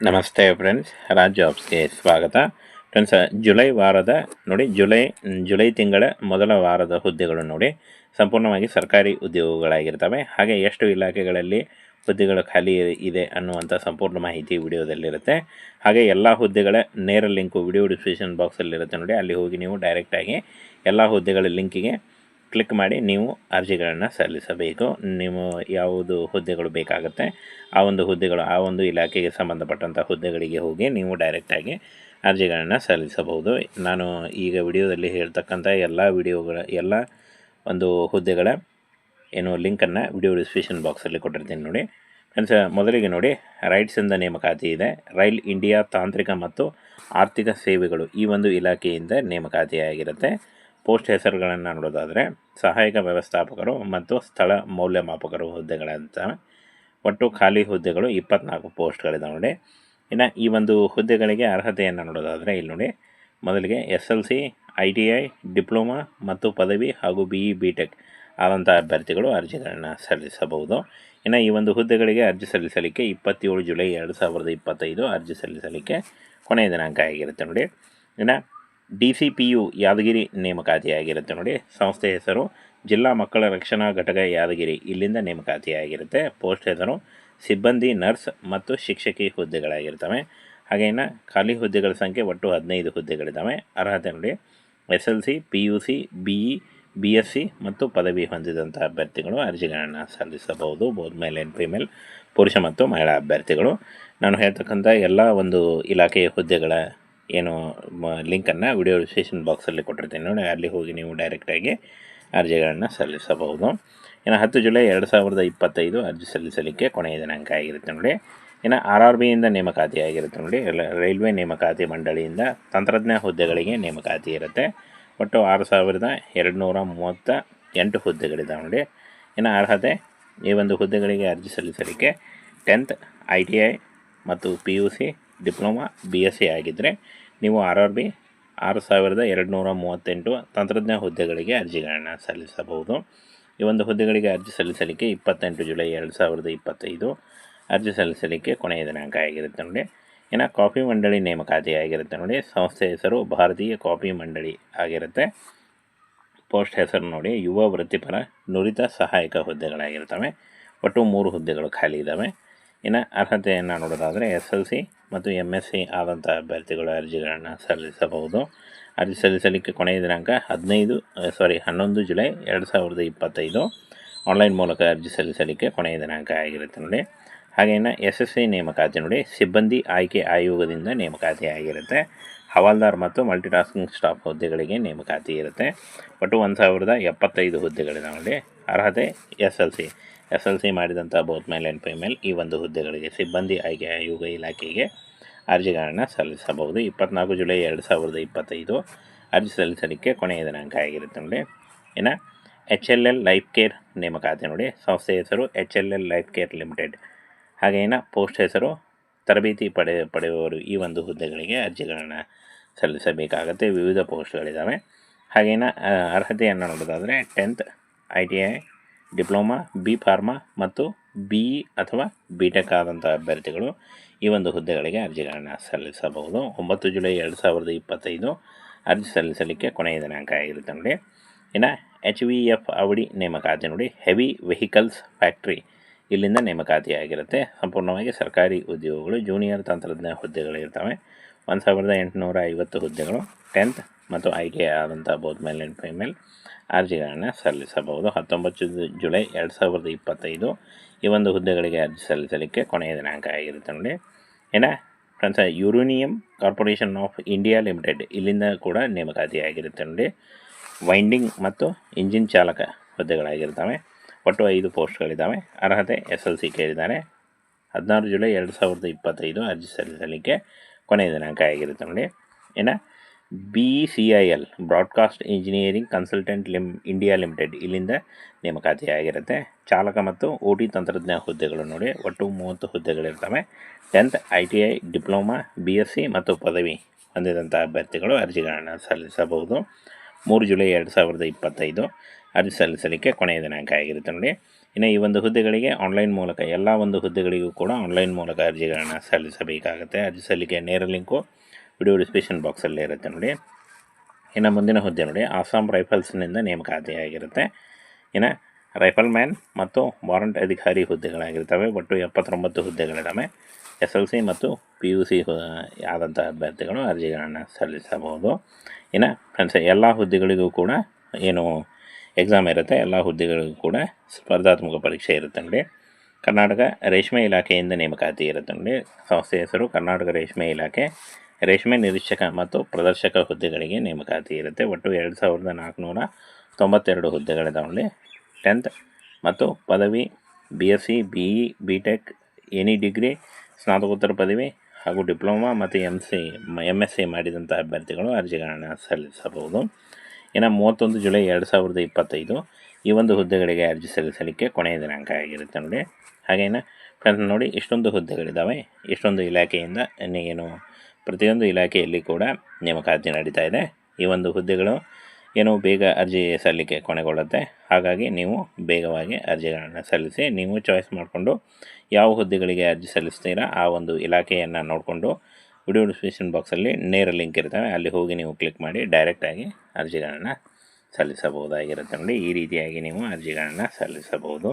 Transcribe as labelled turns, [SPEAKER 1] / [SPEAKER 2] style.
[SPEAKER 1] ನಮಸ್ತೆ ಫ್ರೆಂಡ್ಸ್ ರಾಜ್ ಜಾಬ್ಸ್ಗೆ ಸ್ವಾಗತ. Friends July ವಾರದ ನೋಡಿ, ಜುಲೈ ಜುಲೈ ತಿಂಗಳ ಮೊದಲ ವಾರದ ಹುದ್ದೆಗಳು ನೋಡಿ, ಸಂಪೂರ್ಣವಾಗಿ ಸರ್ಕಾರಿ ಉದ್ಯೋಗಗಳಾಗಿರ್ತವೆ. ಹಾಗೆ ಎಷ್ಟು ಇಲಾಖೆಗಳಲ್ಲಿ ಹುದ್ದೆಗಳು ಖಾಲಿ ಇದೆ ಅನ್ನುವಂಥ ಸಂಪೂರ್ಣ ಮಾಹಿತಿ ವಿಡಿಯೋದಲ್ಲಿರುತ್ತೆ. ಹಾಗೆ ಎಲ್ಲ ಹುದ್ದೆಗಳ ನೇರ ಲಿಂಕು ವಿಡಿಯೋ ಡಿಸ್ಕ್ರಿಪ್ಷನ್ ಬಾಕ್ಸಲ್ಲಿರುತ್ತೆ ನೋಡಿ, ಅಲ್ಲಿ ಹೋಗಿ ನೀವು ಡೈರೆಕ್ಟಾಗಿ ಎಲ್ಲ ಹುದ್ದೆಗಳ ಲಿಂಕಿಗೆ ಕ್ಲಿಕ್ ಮಾಡಿ ನೀವು ಅರ್ಜಿಗಳನ್ನು ಸಲ್ಲಿಸಬೇಕು. ನೀವು ಯಾವುದು ಹುದ್ದೆಗಳು ಬೇಕಾಗುತ್ತೆ, ಆ ಒಂದು ಹುದ್ದೆಗಳು, ಆ ಒಂದು ಇಲಾಖೆಗೆ ಸಂಬಂಧಪಟ್ಟಂಥ ಹುದ್ದೆಗಳಿಗೆ ಹೋಗಿ ನೀವು ಡೈರೆಕ್ಟಾಗಿ ಅರ್ಜಿಗಳನ್ನು ಸಲ್ಲಿಸಬಹುದು. ನಾನು ಈಗ ವಿಡಿಯೋದಲ್ಲಿ ಹೇಳ್ತಕ್ಕಂಥ ಎಲ್ಲ ವಿಡಿಯೋಗಳ, ಎಲ್ಲ ಒಂದು ಹುದ್ದೆಗಳ ಏನು ಲಿಂಕನ್ನು ವಿಡಿಯೋ ಡಿಸ್ಕ್ರಿಪ್ಷನ್ ಬಾಕ್ಸಲ್ಲಿ ಕೊಟ್ಟಿರ್ತೀನಿ ನೋಡಿ. ಫ್ರೆಂಡ್ಸ್ ಮೊದಲಿಗೆ ನೋಡಿ ರೈಟ್ಸಿಂದ ನೇಮಕಾತಿ ಇದೆ. ರೈಲ್ ಇಂಡಿಯಾ ತಾಂತ್ರಿಕ ಮತ್ತು ಆರ್ಥಿಕ ಸೇವೆಗಳು ಈ ಒಂದು ಇಲಾಖೆಯಿಂದ ನೇಮಕಾತಿಯಾಗಿರುತ್ತೆ. ಪೋಸ್ಟ್ ಹೆಸರುಗಳನ್ನು ನೋಡೋದಾದರೆ ಸಹಾಯಕ ವ್ಯವಸ್ಥಾಪಕರು ಮತ್ತು ಸ್ಥಳ ಮೌಲ್ಯಮಾಪಕರು ಹುದ್ದೆಗಳಂತ ಒಟ್ಟು ಖಾಲಿ ಹುದ್ದೆಗಳು ಇಪ್ಪತ್ನಾಲ್ಕು ಪೋಸ್ಟ್ಗಳಿದೆ ನೋಡಿ. ಇನ್ನು ಈ ಒಂದು ಹುದ್ದೆಗಳಿಗೆ ಅರ್ಹತೆಯನ್ನು ನೋಡೋದಾದರೆ ಇಲ್ಲಿ ನೋಡಿ. ಮೊದಲಿಗೆ S L C, I T I, diploma ಮತ್ತು ಪದವಿ ಹಾಗೂ ಬಿ ಇ, ಬಿ ಟೆಕ್ ಆದಂಥ ಅಭ್ಯರ್ಥಿಗಳು ಅರ್ಜಿಗಳನ್ನು ಸಲ್ಲಿಸಬಹುದು. ಇನ್ನು ಈ ಒಂದು ಹುದ್ದೆಗಳಿಗೆ ಅರ್ಜಿ ಸಲ್ಲಿಸಲಿಕ್ಕೆ ಇಪ್ಪತ್ತೇಳು ಜುಲೈ ಎರಡು ಸಾವಿರದ ಇಪ್ಪತ್ತೈದು ಅರ್ಜಿ ಸಲ್ಲಿಸಲಿಕ್ಕೆ ಕೊನೆಯ ದಿನಾಂಕ ಆಗಿರುತ್ತೆ ನೋಡಿ. ಇನ್ನು D C P U Yadgiri ನೇಮಕಾತಿಯಾಗಿರುತ್ತೆ ನೋಡಿ. ಸಂಸ್ಥೆ ಹೆಸರು ಜಿಲ್ಲಾ ಮಕ್ಕಳ ರಕ್ಷಣಾ ಘಟಕ ಯಾದಗಿರಿ. ಇಲ್ಲಿಂದ ನೇಮಕಾತಿಯಾಗಿರುತ್ತೆ. ಪೋಸ್ಟ್ ಹೆಸರು ಸಿಬ್ಬಂದಿ, ನರ್ಸ್ ಮತ್ತು ಶಿಕ್ಷಕಿ ಹುದ್ದೆಗಳಾಗಿರ್ತವೆ. ಹಾಗೆ ಇನ್ನು ಖಾಲಿ ಹುದ್ದೆಗಳ ಸಂಖ್ಯೆ ಒಟ್ಟು ಹದಿನೈದು ಹುದ್ದೆಗಳಿದ್ದಾವೆ ಅರ್ಹತೆ ನೋಡಿ. S L C, P U C, B E, B S C ಮತ್ತು ಪದವಿ ಹೊಂದಿದಂಥ ಅಭ್ಯರ್ಥಿಗಳು ಅರ್ಜಿಗಳನ್ನು ಸಲ್ಲಿಸಬಹುದು. ಬೋತ್ ಮೇಲ್ ಆ್ಯಂಡ್ ಫಿಮೇಲ್ ಪುರುಷ ಮತ್ತು ಮಹಿಳಾ ಅಭ್ಯರ್ಥಿಗಳು. ನಾನು ಹೇಳ್ತಕ್ಕಂಥ ಎಲ್ಲ ಒಂದು ಇಲಾಖೆಯ ಹುದ್ದೆಗಳ ಏನು ಲಿಂಕನ್ನು ವಿಡಿಯೋ ಡಿಸ್ಕ್ರಿಪ್ಷನ್ ಬಾಕ್ಸಲ್ಲಿ ಕೊಟ್ಟಿರ್ತೀನಿ ನೋಡಿ, ಅಲ್ಲಿ ಹೋಗಿ ನೀವು ಡೈರೆಕ್ಟಾಗಿ ಅರ್ಜಿಗಳನ್ನು ಸಲ್ಲಿಸಬಹುದು. ಇನ್ನು ಹತ್ತು ಜುಲೈ ಎರಡು ಸಾವಿರದ ಇಪ್ಪತ್ತೈದು ಅರ್ಜಿ ಸಲ್ಲಿಸಲಿಕ್ಕೆ ಕೊನೆಯ ದಿನಾಂಕ ಆಗಿರುತ್ತೆ ನೋಡಿ. ಇನ್ನು ಆರ್ ಆರ್ ಬಿಯಿಂದ ನೇಮಕಾತಿ ಆಗಿರುತ್ತೆ ನೋಡಿ. ರೈಲ್ವೆ ನೇಮಕಾತಿ ಮಂಡಳಿಯಿಂದ ತಂತ್ರಜ್ಞ ಹುದ್ದೆಗಳಿಗೆ ನೇಮಕಾತಿ ಇರುತ್ತೆ. ಒಟ್ಟು ಆರು ಸಾವಿರದ ಎರಡು ನೂರ ಮೂವತ್ತ ಎಂಟು ಹುದ್ದೆಗಳಿದ್ದಾವೆ ನೋಡಿ. ಇನ್ನು ಅರ್ಹತೆ, ಈ ಒಂದು ಹುದ್ದೆಗಳಿಗೆ ಅರ್ಜಿ ಸಲ್ಲಿಸಲಿಕ್ಕೆ ಟೆಂತ್ ಐ ಟಿ ಐ ಮತ್ತು P U C diploma B S C ಆಗಿದ್ದರೆ ನೀವು ಆರ್ ಆರ್ ಬಿ ಆರು ಸಾವಿರದ ಎರಡು ನೂರ ಮೂವತ್ತೆಂಟು ತಂತ್ರಜ್ಞ ಹುದ್ದೆಗಳಿಗೆ ಅರ್ಜಿಗಳನ್ನು ಸಲ್ಲಿಸಬಹುದು. ಈ ಒಂದು ಹುದ್ದೆಗಳಿಗೆ ಅರ್ಜಿ ಸಲ್ಲಿಸಲಿಕ್ಕೆ ಇಪ್ಪತ್ತೆಂಟು ಜುಲೈ ಎರಡು ಸಾವಿರದ ಇಪ್ಪತ್ತೈದು ಅರ್ಜಿ ಸಲ್ಲಿಸಲಿಕ್ಕೆ ಕೊನೆಯ ದಿನಾಂಕ ಆಗಿರುತ್ತೆ ನೋಡಿ. ಇನ್ನು ಕಾಫಿ ಮಂಡಳಿ ನೇಮಕಾತಿ ಆಗಿರುತ್ತೆ ನೋಡಿ. ಸಂಸ್ಥೆ ಹೆಸರು ಭಾರತೀಯ ಕಾಫಿ ಮಂಡಳಿ ಆಗಿರುತ್ತೆ. ಪೋಸ್ಟ್ ಹೆಸರು ನೋಡಿ. ಯುವ ವೃತ್ತಿಪರ ನುರಿತ ಸಹಾಯಕ ಹುದ್ದೆಗಳಾಗಿರ್ತವೆ. ಒಟ್ಟು ಮೂರು ಹುದ್ದೆಗಳು ಖಾಲಿ ಇದ್ದಾವೆ ಇನ್ನು ಅರ್ಹತೆಯನ್ನು ನೋಡೋದಾದರೆ ಎಸ್ ಎಲ್ ಸಿ ಮತ್ತು ಎಂ ಎಸ್ ಸಿ ಆದಂಥ ಅಭ್ಯರ್ಥಿಗಳ ಅರ್ಜಿಗಳನ್ನು ಸಲ್ಲಿಸಬಹುದು. ಅರ್ಜಿ ಸಲ್ಲಿಸಲಿಕ್ಕೆ ಕೊನೆಯ ದಿನಾಂಕ ಹದಿನೈದು ಸಾರಿ ಹನ್ನೊಂದು ಜುಲೈ ಎರಡು ಸಾವಿರದ ಇಪ್ಪತ್ತೈದು. ಆನ್ಲೈನ್ ಮೂಲಕ ಅರ್ಜಿ ಸಲ್ಲಿಸಲಿಕ್ಕೆ ಕೊನೆಯ ದಿನಾಂಕ ಆಗಿರುತ್ತೆ ನೋಡಿ. ಹಾಗೆ ಎಸ್ ಎಸ್ ಸಿ ನೇಮಕಾತಿ ನೋಡಿ. ಸಿಬ್ಬಂದಿ ಆಯ್ಕೆ ಆಯೋಗದಿಂದ ನೇಮಕಾತಿ ಆಗಿರುತ್ತೆ. ಹವಾಲ್ದಾರ್ ಮತ್ತು ಮಲ್ಟಿಟಾಸ್ಕಿಂಗ್ ಸ್ಟಾಫ್ ಹುದ್ದೆಗಳಿಗೆ ನೇಮಕಾತಿ ಇರುತ್ತೆ. ಒಟ್ಟು ಒಂದು ಸಾವಿರದ ಎಪ್ಪತ್ತೈದು ಹುದ್ದೆಗಳಿದಾವೆ ನೋಡಿ. ಅರ್ಹತೆ S L C. S L C ಮಾಡಿದಂಥ ಬೋತ್ ಮೇಲ್ ಆ್ಯಂಡ್ ಫಿಮೇಲ್ ಈ ಒಂದು ಹುದ್ದೆಗಳಿಗೆ ಸಿಬ್ಬಂದಿ ಆಯ್ಕೆ, ಆಯೋಗ ಇಲಾಖೆಗೆ ಅರ್ಜಿಗಳನ್ನು ಸಲ್ಲಿಸಬಹುದು. ಇಪ್ಪತ್ನಾಲ್ಕು ಜುಲೈ ಎರಡು ಸಾವಿರದ ಇಪ್ಪತ್ತೈದು ಅರ್ಜಿ ಸಲ್ಲಿಸಲಿಕ್ಕೆ ಕೊನೆಯ ದಿನಾಂಕ ಆಗಿರುತ್ತೆ ನೋಡಿ. ಇನ್ನು H L L life care ನೇಮಕಾತಿ ನೋಡಿ. ಸಂಸ್ಥೆ ಹೆಸರು H L L life care limited. ಹಾಗೇನ post ಹೆಸರು? ತರಬೇತಿ ಪಡೆ, ಪಡೆಯುವವರು ಈ ಒಂದು ಹುದ್ದೆಗಳಿಗೆ ಅರ್ಜಿಗಳನ್ನು ಸಲ್ಲಿಸಬೇಕಾಗುತ್ತೆ. ವಿವಿಧ ಪೋಸ್ಟ್ಗಳಿದ್ದಾವೆ ಹಾಗೇನ ಅರ್ಹತೆಯನ್ನು ನೋಡೋದಾದರೆ tenth I T I diploma, B pharma ಮತ್ತು ಬಿ ಅಥವಾ ಬಿ ಟೆಕ್ ಆದಂಥ ಅಭ್ಯರ್ಥಿಗಳು ಈ ಒಂದು ಹುದ್ದೆಗಳಿಗೆ ಅರ್ಜಿಗಳನ್ನು ಸಲ್ಲಿಸಬಹುದು. ಒಂಬತ್ತು ಜುಲೈ ಎರಡು ಸಾವಿರದ ಇಪ್ಪತ್ತೈದು ಅರ್ಜಿ ಸಲ್ಲಿಸಲಿಕ್ಕೆ ಕೊನೆಯ ದಿನಾಂಕ ಆಗಿರುತ್ತೆ ನೋಡಿ. ಇನ್ನು ಎಚ್ ವಿ ಎಫ್ ಅವಡಿ ನೇಮಕಾತಿ ನೋಡಿ. ಹೆವಿ ವೆಹಿಕಲ್ಸ್ ಫ್ಯಾಕ್ಟ್ರಿ ಇಲ್ಲಿಂದ ನೇಮಕಾತಿ ಆಗಿರುತ್ತೆ ಸಂಪೂರ್ಣವಾಗಿ ಸರ್ಕಾರಿ ಉದ್ಯೋಗಗಳು ಜೂನಿಯರ್ ತಂತ್ರಜ್ಞ ಹುದ್ದೆಗಳಿರ್ತವೆ ಒಂದು ಸಾವಿರದ ಎಂಟುನೂರ ಐವತ್ತು ಹುದ್ದೆಗಳು. ಟೆಂತ್ ಮತ್ತು ಐ ಆದಂಥ ಬೋತ್ ಮೇಲ್ ಆ್ಯಂಡ್ ಫೈಮೇಲ್ ಅರ್ಜಿಗಳನ್ನು ಸಲ್ಲಿಸಬಹುದು. ಹತ್ತೊಂಬತ್ತು ಜುಲೈ ಎರಡು ಸಾವಿರದ ಇಪ್ಪತ್ತೈದು ಈ ಒಂದು ಹುದ್ದೆಗಳಿಗೆ ಅರ್ಜಿ ಸಲ್ಲಿಸಲಿಕ್ಕೆ ಕೊನೆಯ ದಿನಾಂಕ ಆಗಿರುತ್ತೆ ನೋಡಿ. ಏನ? Friends, uranium corporation of India limited ಇಲ್ಲಿಂದ ಕೂಡ ನೇಮಕಾತಿ ಆಗಿರುತ್ತೆ ನೋಡಿ. ವೈಂಡಿಂಗ್ ಮತ್ತು ಇಂಜಿನ್ ಚಾಲಕ ಹುದ್ದೆಗಳಾಗಿರ್ತವೆ. ಒಟ್ಟು ಐದು ಪೋಸ್ಟ್ಗಳಿದ್ದಾವೆ. ಅರ್ಹತೆ ಎಸ್ ಎಲ್ ಸಿ ಕೇಳಿದ್ದಾರೆ. ಹದಿನಾರು ಜುಲೈ ಎರಡು ಸಾವಿರದ ಇಪ್ಪತ್ತೈದು ಅರ್ಜಿ ಸಲ್ಲಿಸಲಿಕ್ಕೆ ಕೊನೆಯ ದಿನಾಂಕ ಆಗಿರುತ್ತೆ ನೋಡಿ. ಇನ್ನು B C I L broadcast engineering consultant Lim India limited ಇಲ್ಲಿಂದ ನೇಮಕಾತಿ ಆಗಿರುತ್ತೆ. ಚಾಲಕ ಮತ್ತು ಒ ಟಿ ತಂತ್ರಜ್ಞ ಹುದ್ದೆಗಳು ನೋಡಿ, ಒಟ್ಟು ಮೂವತ್ತು ಹುದ್ದೆಗಳಿರ್ತವೆ. Tenth I T I, diploma, B S C ಮತ್ತು ಪದವಿ ಹೊಂದಿದಂಥ ಅಭ್ಯರ್ಥಿಗಳು ಅರ್ಜಿಗಳನ್ನು ಸಲ್ಲಿಸಬಹುದು. ಮೂರು ಜುಲೈ ಎರಡು ಸಾವಿರದ ಇಪ್ಪತ್ತೈದು, ಅರ್ಜಿ ಸಲ್ಲಿಸಲಿಕ್ಕೆ ಕೊನೆಯ ದಿನಾಂಕ ಆಗಿರುತ್ತೆ ನೋಡಿ. ಇನ್ನು ಈ ಒಂದು ಹುದ್ದೆಗಳಿಗೆ ಆನ್ಲೈನ್ ಮೂಲಕ, ಎಲ್ಲ ಒಂದು ಹುದ್ದೆಗಳಿಗೂ ಕೂಡ ಆನ್ಲೈನ್ ಮೂಲಕ ಅರ್ಜಿಗಳನ್ನು ಸಲ್ಲಿಸಬೇಕಾಗುತ್ತೆ. ಅರ್ಜಿ ಸಲ್ಲಿಕೆ ನೇರ ಲಿಂಕು ವಿಡಿಯೋ ಡಿಸ್ಕ್ರಿಪ್ಷನ್ ಬಾಕ್ಸಲ್ಲೇ ಇರುತ್ತೆ ನೋಡಿ. ಇನ್ನು ಮುಂದಿನ ಹುದ್ದೆ ನೋಡಿ. ಅಸ್ಸಾಂ ರೈಫಲ್ಸ್ನಿಂದ ನೇಮಕಾತಿಯಾಗಿರುತ್ತೆ. ಇನ್ನು ರೈಫಲ್ ಮ್ಯಾನ್ ಮತ್ತು ವಾರಂಟ್ ಅಧಿಕಾರಿ ಹುದ್ದೆಗಳಾಗಿರ್ತವೆ. ಒಟ್ಟು ಎಪ್ಪತ್ತೊಂಬತ್ತು ಹುದ್ದೆಗಳಿದ್ದಾವೆ ಎಸ್ ಎಲ್ ಸಿ ಮತ್ತು ಪಿ ಯು ಸಿ ಆದಂಥ ಅಭ್ಯರ್ಥಿಗಳು ಅರ್ಜಿಗಳನ್ನು ಸಲ್ಲಿಸಬಹುದು. ಇನ್ನು ಫ್ರೆಂಡ್ಸ್ ಎಲ್ಲ ಹುದ್ದೆಗಳಿಗೂ ಕೂಡ ಏನು ಎಕ್ಸಾಮ್ ಇರುತ್ತೆ, ಎಲ್ಲ ಹುದ್ದೆಗಳಿಗೂ ಕೂಡ ಸ್ಪರ್ಧಾತ್ಮಕ ಪರೀಕ್ಷೆ ಇರುತ್ತೆ ನೋಡಿ. ಕರ್ನಾಟಕ ರೇಷ್ಮೆ ಇಲಾಖೆಯಿಂದ ನೇಮಕಾತಿ ಇರುತ್ತೆ ನೋಡಿ. ಸಂಸ್ಥೆ ಹೆಸರು ಕರ್ನಾಟಕ ರೇಷ್ಮೆ ಇಲಾಖೆ. ರೇಷ್ಮೆ ನಿರೀಕ್ಷಕ ಮತ್ತು ಪ್ರದರ್ಶಕ ಹುದ್ದೆಗಳಿಗೆ ನೇಮಕಾತಿ ಇರುತ್ತೆ. ಒಟ್ಟು ಎರಡು ಸಾವಿರದ ನಾಲ್ಕುನೂರ ತೊಂಬತ್ತೆರಡು ಹುದ್ದೆಗಳಿದ್ದಾವೆ ಟೆಂತ್ ಮತ್ತು ಪದವಿ B S C B E B tech any degree, ಸ್ನಾತಕೋತ್ತರ ಪದವಿ ಹಾಗೂ ಡಿಪ್ಲೊಮಾ ಮತ್ತು M C M S C ಮಾಡಿದಂಥ ಅಭ್ಯರ್ಥಿಗಳು ಅರ್ಜಿಗಳನ್ನು ಸಲ್ಲಿಸಬಹುದು. ಇನ್ನು ಮೂವತ್ತೊಂದು ಜುಲೈ ಎರಡು ಸಾವಿರದ ಇಪ್ಪತ್ತೈದು ಈ ಒಂದು ಹುದ್ದೆಗಳಿಗೆ ಅರ್ಜಿ ಸಲ್ಲಿಸಲಿಕ್ಕೆ ಕೊನೆಯ ದಿನಾಂಕ ಆಗಿರುತ್ತೆ ನೋಡಿ. ಹಾಗೇನ ಫ್ರೆಂಡ್ಸ್ ನೋಡಿ, ಇಷ್ಟೊಂದು ಹುದ್ದೆಗಳಿದ್ದಾವೆ. ಇಷ್ಟೊಂದು ಇಲಾಖೆಯಿಂದ ಏನು ಪ್ರತಿಯೊಂದು ಇಲಾಖೆಯಲ್ಲಿ ಕೂಡ ನೇಮಕಾತಿ ನಡೀತಾ ಇದೆ. ಈ ಒಂದು ಹುದ್ದೆಗಳು ಏನೋ ಬೇಗ ಅರ್ಜಿ ಸಲ್ಲಿಕೆ ಕೊನೆಗೊಳ್ಳುತ್ತೆ. ಹಾಗಾಗಿ ನೀವು ಬೇಗವಾಗಿ ಅರ್ಜಿಗಳನ್ನು ಸಲ್ಲಿಸಿ, ನೀವು ಚಾಯ್ಸ್ ಮಾಡಿಕೊಂಡು ಯಾವ ಹುದ್ದೆಗಳಿಗೆ ಅರ್ಜಿ ಸಲ್ಲಿಸ್ತೀರಾ ಆ ಒಂದು ಇಲಾಖೆಯನ್ನು ನೋಡಿಕೊಂಡು ವಿಡಿಯೋ ಡಿಸ್ಕ್ರಿಪ್ಷನ್ ಬಾಕ್ಸಲ್ಲಿ ನೇರ ಲಿಂಕ್ ಇರ್ತವೆ. ಅಲ್ಲಿ ಹೋಗಿ ನೀವು ಕ್ಲಿಕ್ ಮಾಡಿ ಡೈರೆಕ್ಟಾಗಿ ಅರ್ಜಿಗಳನ್ನು ಸಲ್ಲಿಸಬಹುದಾಗಿರುತ್ತೆ ನೋಡಿ. ಈ ರೀತಿಯಾಗಿ ನೀವು ಅರ್ಜಿಗಳನ್ನು ಸಲ್ಲಿಸಬಹುದು.